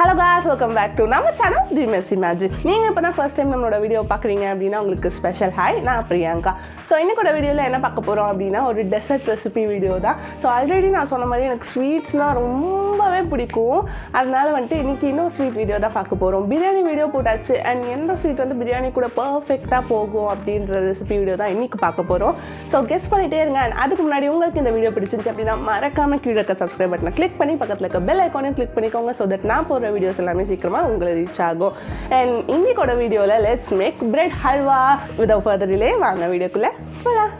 Hello guys welcome back to நம்ம channel the Messi magic நீங்கள் இப்போ தான் ஃபர்ஸ்ட் டைம் நம்மளோட வீடியோ பார்க்குறீங்க அப்படின்னா உங்களுக்கு ஸ்பெஷல் ஹாய் நான் பிரியங்கா. ஸோ இன்னைக்கோட வீடியோவில் என்ன பார்க்க போகிறோம் அப்படின்னா ஒரு டெசர்ட் ரெசிபி வீடியோ தான். ஸோ ஆல்ரெடி நான் சொன்ன மாதிரி எனக்கு ஸ்வீட்ஸ்னால் ரொம்பவே பிடிக்கும். அதனால வந்துட்டு இன்னைக்கு இன்னும் ஸ்வீட் வீடியோ தான் பார்க்க போகிறோம் பிரியாணி வீடியோ போட்டாச்சு. அண்ட் எந்த ஸ்வீட் வந்து பிரியாணி கூட பர்ஃபெக்டாக போகும் அப்படின்ற ரெசிபி வீடியோ தான் இன்றைக்கி பார்க்க போகிறோம் ஸோ கெஸ் பண்ணிகிட்டே இருங்க. அண்ட் அதுக்கு முன்னாடி உங்களுக்கு இந்த வீடியோ பிடிச்சிருந்துச்சு அப்படின்னா மறக்காம கீழே இருக்க சப்ஸ்கிரைப் பட்டனை கிளிக் பண்ணி பக்கத்தில் இருக்க பெல் ஐக்கானையும் கிளிக் பண்ணிக்கோங்க. ஸோ தட் நான் போடுற வீடியோஸ் எல்லாமே சீக்கிரமாக உங்களை ரீச் ஆகும். அண்ட் இன்னைக்கோட வீடியோவில் let's make bread halwa with further delay வாங்க வீடியோக்குள்ளே போகலாம்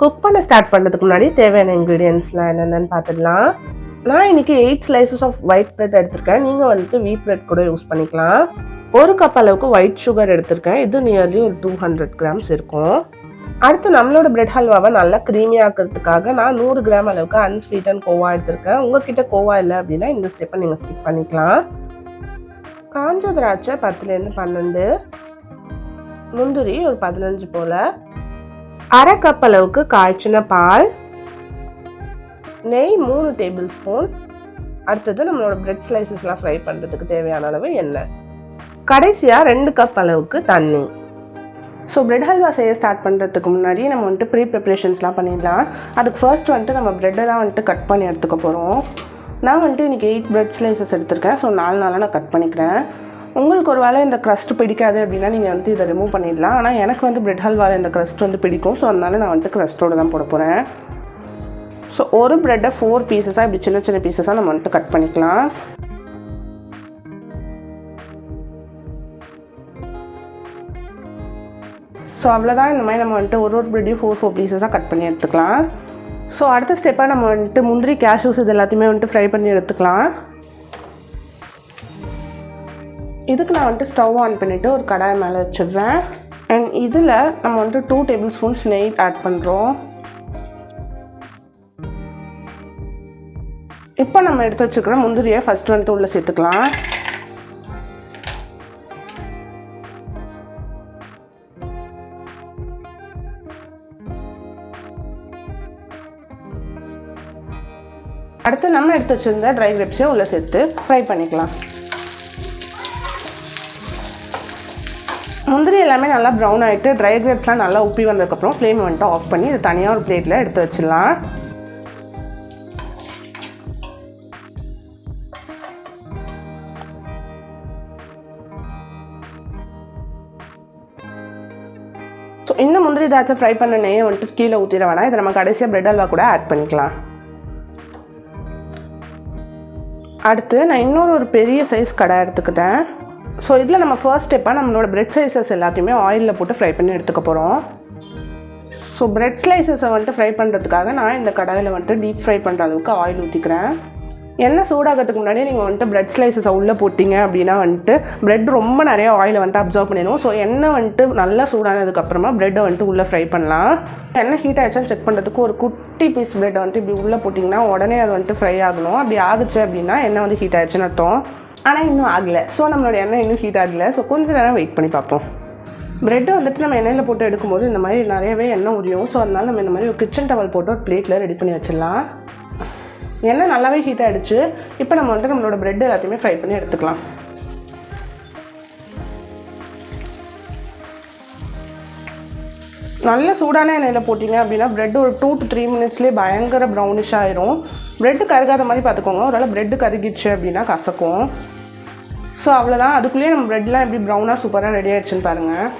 குக் பண்ண ஸ்டார்ட் பண்ணுறதுக்கு முன்னாடி தேவையான இன்க்ரீடியன்ஸ்லாம் என்னென்னு பார்த்துடலாம். நான் இன்னைக்கு eight slices of white bread எடுத்திருக்கேன். நீங்கள் வந்துட்டு வீட் பிரெட் கூட யூஸ் பண்ணிக்கலாம். ஒரு கப் அளவுக்கு ஒயிட் சுகர் எடுத்திருக்கேன். இது நியர்லி ஒரு டூ ஹண்ட்ரட் கிராம்ஸ் இருக்கும். அடுத்து நம்மளோட பிரெட் ஹல்வாவை நல்லா க்ரீமி ஆக்கிறதுக்காக நான் நூறு கிராம் அளவுக்கு அன்ஸ்வீட்டன் கோவா எடுத்திருக்கேன். உங்ககிட்ட கோவா இல்லை அப்படின்னா இந்த ஸ்டெப்பை நீங்கள் ஸ்கிப் பண்ணிக்கலாம். காஞ்ச திராட்சை பத்துலேருந்து பன்னெண்டு முந்திரி ஒரு பதினஞ்சு போல். அரை கப் அளவுக்கு காய்ச்சின பால் நெய் மூணு டேபிள் ஸ்பூன் அடுத்தது நம்மளோட பிரெட் ஸ்லைசஸ்லாம் ஃப்ரை பண்ணுறதுக்கு தேவையான அளவு எண்ணெய். கடைசியாக ரெண்டு கப் அளவுக்கு தண்ணி. ஸோ பிரெட் ஹல்வா செய்ய ஸ்டார்ட் பண்ணுறதுக்கு முன்னாடி நம்ம வந்துட்டு ப்ரீ ப்ரிப்ரேஷன்ஸ்லாம் பண்ணிடலாம். அதுக்கு ஃபர்ஸ்ட் வந்துட்டு நம்ம ப்ரெட்டை தான் வந்துட்டு கட் பண்ணி எடுத்துக்க போகிறோம் நான் வந்துட்டு இன்றைக்கி எயிட் பிரெட் ஸ்லைசஸ் எடுத்திருக்கேன். ஸோ நாலு நாளாக நான் கட் பண்ணிக்கிறேன். உங்களுக்கு ஒரு வேளை இந்த க்ரஸ்ட் பிடிக்காது அப்படின்னா நீங்கள் வந்து இதை ரிமூவ் பண்ணிடலாம். ஆனால் எனக்கு வந்து பிரெட் ஹல்வாவில் இந்த க்ரஸ்ட் வந்து பிடிக்கும். ஸோ அதனால நான் வந்துட்டு க்ரஸ்ட்டோட தான் போட போகிறேன் ஸோ ஒரு ப்ரெட்டை ஃபோர் பீசஸாக இப்படி சின்ன சின்ன பீசஸாக நம்ம வந்துட்டு கட் பண்ணிக்கலாம். ஸோ அவ்வளோதான் இந்த மாதிரி நம்ம வந்துட்டு ஒரு ஒரு ப்ரெட்டையும் ஃபோர் ஃபோர் பீசஸாக கட் பண்ணி எடுத்துக்கலாம். ஸோ அடுத்த ஸ்டெப்பாக நம்ம வந்துட்டு முந்திரி கேஷ்யூஸ் இது எல்லாத்தையுமே வந்துட்டு ஃப்ரை பண்ணி எடுத்துக்கலாம். இதுக்கு நான் வந்துட்டு ஸ்டவ் ஆன் பண்ணிவிட்டு ஒரு கடாய் மேலே வச்சிடுறேன். அண்ட் இதில் நம்ம வந்துட்டு டூ டேபிள் ஸ்பூன்ஸ் நெய் ஆட் பண்ணுறோம் இப்போ நம்ம எடுத்து வச்சுக்கிற முந்திரியை ஃபஸ்ட்டு வந்துட்டு உள்ளே சேர்த்துக்கலாம். அடுத்து நம்ம எடுத்து வச்சுருந்த ட்ரை கிரேப்ஸையும் உள்ளே சேர்த்து ஃப்ரை பண்ணிக்கலாம். முந்திரி எல்லாமே நல்லா ப்ரௌன் ஆகிட்டு ட்ரை கிரேப்ஸ்லாம் நல்லா உப்பி வந்ததுக்கப்புறம் ஃப்ளேம் வந்துட்டு ஆஃப் பண்ணி இது தனியாக ஒரு பிளேட்டில் எடுத்து வச்சிடலாம். ஸோ இந்த முந்திரி திராட்சை ஃப்ரை பண்ண நெய்யை வந்துட்டு கீழே ஊற்றிட வேணாம். இதை நம்ம கடைசியாக பிரெட் அல்வா கூட ஆட் பண்ணிக்கலாம். அடுத்து நான் இன்னொரு ஒரு பெரிய சைஸ் கடை எடுத்துக்கிட்டேன். ஸோ இதில் நம்ம ஃபர்ஸ்ட் ஸ்டெப்பாக நம்மளோட பிரெட் ஸ்லைசஸ் எல்லாத்தையுமே ஆயிலில் போட்டு ஃப்ரை பண்ணி எடுத்துக்க போகிறோம் ஸோ பிரெட் ஸ்லைசஸை வந்துட்டு ஃப்ரை பண்ணுறதுக்காக நான் இந்த கடாயில் வந்துட்டு டீப் ஃப்ரை பண்ணுற அளவுக்கு ஆயில் ஊற்றிக்கிறேன் எண்ணெய் சூடாகிறதுக்கு முன்னாடி நீங்கள் வந்துட்டு பிரெட் ஸ்லைசஸை உள்ளே போட்டிங்க அப்படின்னா வந்துட்டு பிரெட் ரொம்ப நிறைய ஆயிலை வந்துட்டு அப்சர்வ் பண்ணிடும் ஸோ எண்ணெய் வந்துட்டு நல்லா சூடானதுக்கப்புறமா ப்ரெட்டை வந்துட்டு உள்ளே ஃப்ரை பண்ணலாம். எண்ணெய் ஹீட் ஆகிடுச்சான்னு செக் பண்ணுறதுக்கு ஒரு குட்டி பீஸ் பிரெட்டை வந்துட்டு இப்படி உள்ளே போட்டிங்கன்னா உடனே அது வந்துட்டு ஃப்ரை ஆகணும். அப்படி ஆகுச்சு அப்படின்னா எண்ணெய் வந்து ஹீட் ஆகிடுச்சுன்னு அர்த்தம். ஆனால் இன்னும் ஆகலை. ஸோ நம்மளோட எண்ணெய் இன்னும் ஹீட் ஆகலை. ஸோ கொஞ்சம் நேரம் வெயிட் பண்ணி பார்ப்போம். ப்ரெட்டை வந்துட்டு நம்ம எண்ணெயில் போட்டு எடுக்கும்போது இந்த மாதிரி நிறையவே எண்ணெய் உரியும். ஸோ அதனால நம்ம இந்த மாதிரி ஒரு கிச்சன் டவல் போட்டு ஒரு பிளேட்டில் ரெடி பண்ணி வச்சிடலாம். எண்ணெய் நல்லாவே ஹீட் ஆகிடுச்சு இப்போ நம்ம வந்துட்டு நம்மளோட ப்ரெட் எல்லாத்தையுமே ஃப்ரை பண்ணி எடுத்துக்கலாம். நல்ல சூடான எண்ணெயில் போட்டிங்க அப்படின்னா ப்ரெட் ஒரு டூ டு த்ரீ மினிட்ஸ்லேயே பயங்கர ப்ரௌனிஷ் ஆயிரும். ப்ரெட்டு கருகாத மாதிரி பார்த்துக்கோங்க. ஒரு வேளை ப்ரெட்டு கருகிடுச்சு அப்படின்னா கசக்கும். ஸோ அவ்வளோதான் அதுக்குள்ளேயே நம்ம ப்ரெட்லாம் எப்படி ப்ரௌனாக சூப்பராக ரெடி ஆயிடுச்சுன்னு பாருங்கள்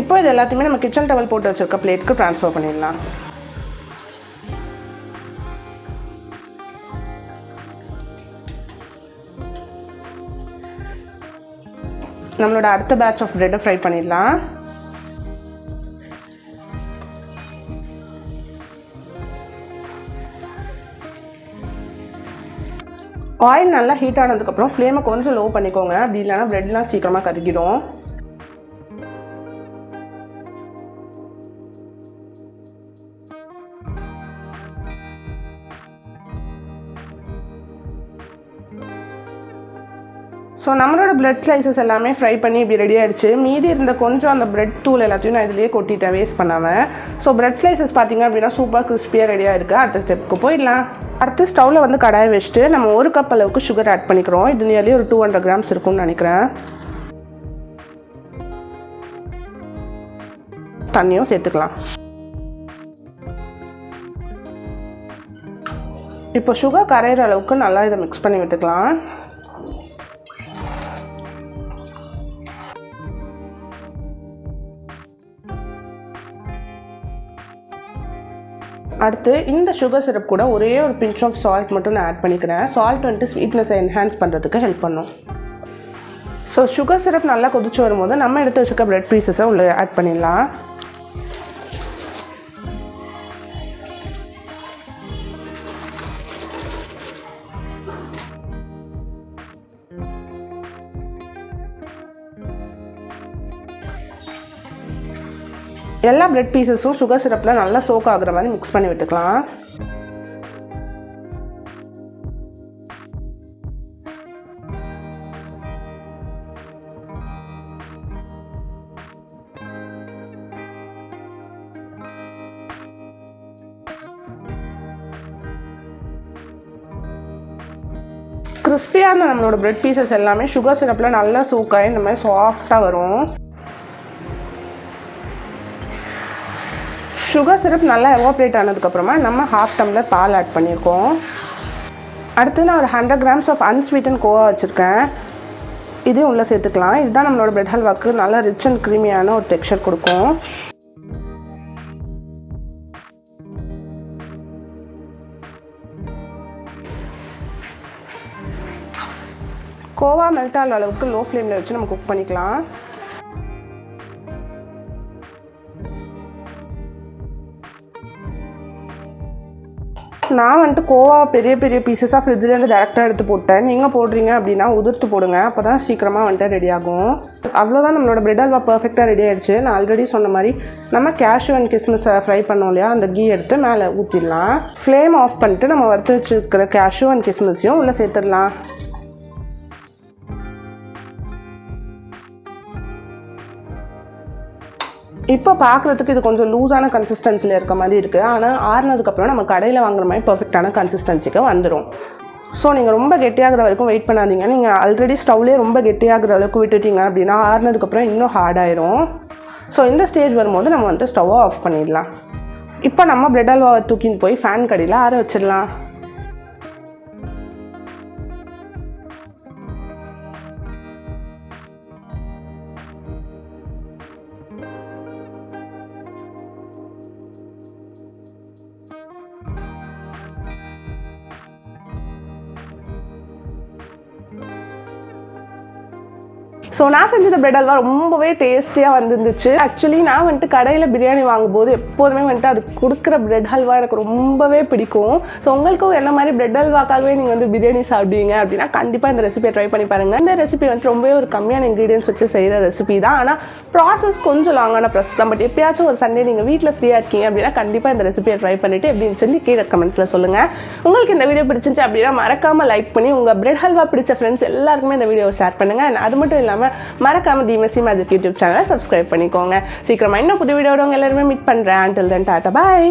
இப்போ இது எல்லாத்தையுமே நம்ம கிச்சன் டவல் போட்டு வச்சுருக்க பிளேட்க்கு ட்ரான்ஸ்ஃபர் பண்ணிடலாம். நம்மளோட அடுத்த பேட்ச் ஆஃப் ப்ரெட்டை ஃப்ரை பண்ணிடலாம். ஆயில் நல்லா ஹீட் ஆனதுக்கப்புறம் ஃப்ளேமை கொஞ்சம் லோ பண்ணிக்கோங்க. அப்படி இல்லைனா ப்ரெட்லாம் சீக்கிரமாக கருகிடும். ஸோ நம்மளோட பிரெட் ஸ்லைசஸ் எல்லாமே ஃப்ரை பண்ணி இப்படி ரெடி ஆகிடுச்சு மீதி இருந்த கொஞ்சம் அந்த பிரெட் தூள் எல்லாத்தையும் நான் இதுலேயே கொட்டிட்டேன் வேஸ்ட் பண்ணாமல் ஸோ பிரெட் ஸ்லைசஸ் பார்த்தீங்க அப்படின்னா சூப்பர் கிறிஸ்பியாக ரெடியாக இருக்குது அடுத்த ஸ்டெப்புக்கு போயிடலாம். அடுத்து ஸ்டவ்வில் வந்து கடாயை வச்சுட்டு நம்ம ஒரு கப் அளவுக்கு சுகர் ஆட் பண்ணிக்கிறோம். இது நியர்லி ஒரு டூ ஹண்ட்ரட் கிராம்ஸ் இருக்கும்னு நினைக்கிறேன். தண்ணியும் சேர்த்துக்கலாம். இப்போ சுகர் கரையிற அளவுக்கு நல்லா இதை மிக்ஸ் பண்ணி விட்டுக்கலாம். அடுத்து இந்த சுகர் சிரப் கூட ஒரே ஒரு பிஞ்ச் ஆஃப் சால்ட் மட்டும் நான் ஆட் பண்ணிக்கிறேன். சால்ட் வந்துட்டு ஸ்வீட்னஸை என்ஹான்ஸ் பண்ணுறதுக்கு ஹெல்ப் பண்ணும். ஸோ சுகர் சிரப் நல்லா கொதிச்சு வரும்போது நம்ம எடுத்து வச்சுக்க பிரெட் பீசஸை உள்ளே ஆட் பண்ணிடலாம். எல்லா பிரெட் பீசஸும் சுகர் சிரப்பில் நல்லா சோக் ஆகுற மாதிரி மிக்ஸ் பண்ணி விட்டுக்கலாம். கிறிஸ்பியான நம்மளோட பிரெட் பீசஸ் எல்லாமே சுகர் சிரப்பில் நல்லா சூக்காகி இந்த மாதிரி சாஃப்டாக வரும். சுகர் சிரப் நல்லா எவாப்ரேட் ஆனதுக்கப்புறமா நம்ம ஹாஃப் டம்ளர் பால் ஆட் பண்ணியிருக்கோம் அடுத்து நான் ஒரு hundred grams of unsweetened khoa வச்சுருக்கேன். இதையும் உள்ளே சேர்த்துக்கலாம். இதுதான் நம்மளோட பிரெட் ஹல்வாக்கு நல்லா ரிச் அண்ட் க்ரீமியான ஒரு டெக்ஸ்சர் கொடுக்கும். கோவா மெல்ட் ஆகிற அளவுக்கு லோ ஃப்ளேமில் வச்சு நம்ம குக் பண்ணிக்கலாம். நான் வந்துட்டு கோவா பெரிய பெரிய பீசஸாக ஃப்ரிட்ஜ்லேருந்து டேரெக்டாக எடுத்து போட்டேன். நீங்கள் போடுறீங்க அப்படின்னா உதிர்த்து போடுங்க. அப்போ தான் சீக்கிரமாக வந்துட்டு ரெடி ஆகும். அவ்வளோதான் நம்மளோட பிரெட் அல்வா பர்ஃபெக்டாக ரெடி ஆகிடுச்சு நான் ஆல்ரெடி சொன்ன மாதிரி நம்ம கேஷ்யூ அண்ட் கிஸ்மிஸை ஃப்ரை பண்ணோம் இல்லையா? அந்த கீ எடுத்து மேலே ஊற்றிடலாம் ஃப்ளேம் ஆஃப் பண்ணிட்டு நம்ம வறுத்து வச்சுருக்கிற கேஷ்யூ அண்ட் கிஸ்மிஸையும் உள்ளே சேர்த்துடலாம். இப்போ பார்க்குறதுக்கு இது கொஞ்சம் லூஸான கன்சிஸ்டன்சியில் இருக்க மாதிரி இருக்குது ஆனால் ஆறுனதுக்கப்புறம் நம்ம கடையில் வாங்குற மாதிரி பர்ஃபெக்டான கன்சிஸ்டன்சிக்கு வந்துடும் ஸோ நீங்கள் ரொம்ப கெட்டியாகிற வரைக்கும் வெயிட் பண்ணாதீங்க. நீங்கள் ஆல்ரெடி ஸ்டவ்லேயே ரொம்ப கெட்டியாகிற அளவுக்கு விட்டுட்டீங்க அப்படின்னா ஆறுனதுக்கப்புறம் இன்னும் ஹார்ட் ஸோ இந்த ஸ்டேஜ் வரும்போது நம்ம வந்துட்டு ஸ்டவ்வை ஆஃப் பண்ணிடலாம். இப்போ நம்ம பிரெட் அல்வாவை தூக்கின்னு போய் ஃபேன் கடையில் ஆற வச்சிடலாம். ஸோ நான் செஞ்ச பிரெட் அல்வா ரொம்பவே டேஸ்டியாக வந்துருந்துச்சு. ஆக்சுவலி நான் வந்துட்டு கடையில் பிரியாணி வாங்கும்போது எப்போதுமே வந்துட்டு அது கொடுக்குற பிரெட் அல்வா எனக்கு ரொம்பவே பிடிக்கும். ஸோ உங்களுக்கும் என்ன மாதிரி பிரெட் அல்வாக்காகவே நீங்கள் வந்து பிரியாணி சாப்பிடுவீங்க அப்படின்னா கண்டிப்பாக இந்த ரெசிபியை ட்ரை பண்ணி பாருங்கள் இந்த ரெசிபி வந்து ரொம்பவே ஒரு கம்மியான இன்க்ரீடியன்ஸ் வச்சு செய்கிற ரெசிபி தான். ஆனால் ப்ராசஸ் கொஞ்சம் லாங்கான ப்ராசஸ் தான். பட் எப்பயாச்சும் ஒரு சண்டே நீங்கள் வீட்டில் ஃப்ரீயாக இருக்கீங்க அப்படின்னா கண்டிப்பாக இந்த ரெசிபியை ட்ரை பண்ணிவிட்டு எப்படின்னு சொல்லி கீழே கமெண்ட்ஸில் சொல்லுங்கள் உங்களுக்கு இந்த வீடியோ பிடிச்சிருந்துச்சு அப்படின்னா மறக்காமல் லைக் பண்ணி உங்கள் பிரெட் ஹல்வா பிடிச்ச ஃப்ரெண்ட்ஸ் எல்லாருக்குமே இந்த வீடியோ ஷேர் பண்ணுங்கள் அது மட்டும் இல்லாமல் மறக்காமல் தீமசி மேஜிக் யூடியூப் சேனலை சப்ஸ்கிரைப் பண்ணிக்கோங்க. சீக்கிரமாக இன்னும் புது வீடியோட உங்க எல்லாருமே மீட் பண்ணுறேன் அண்டில் தென் டாட்டா பாய்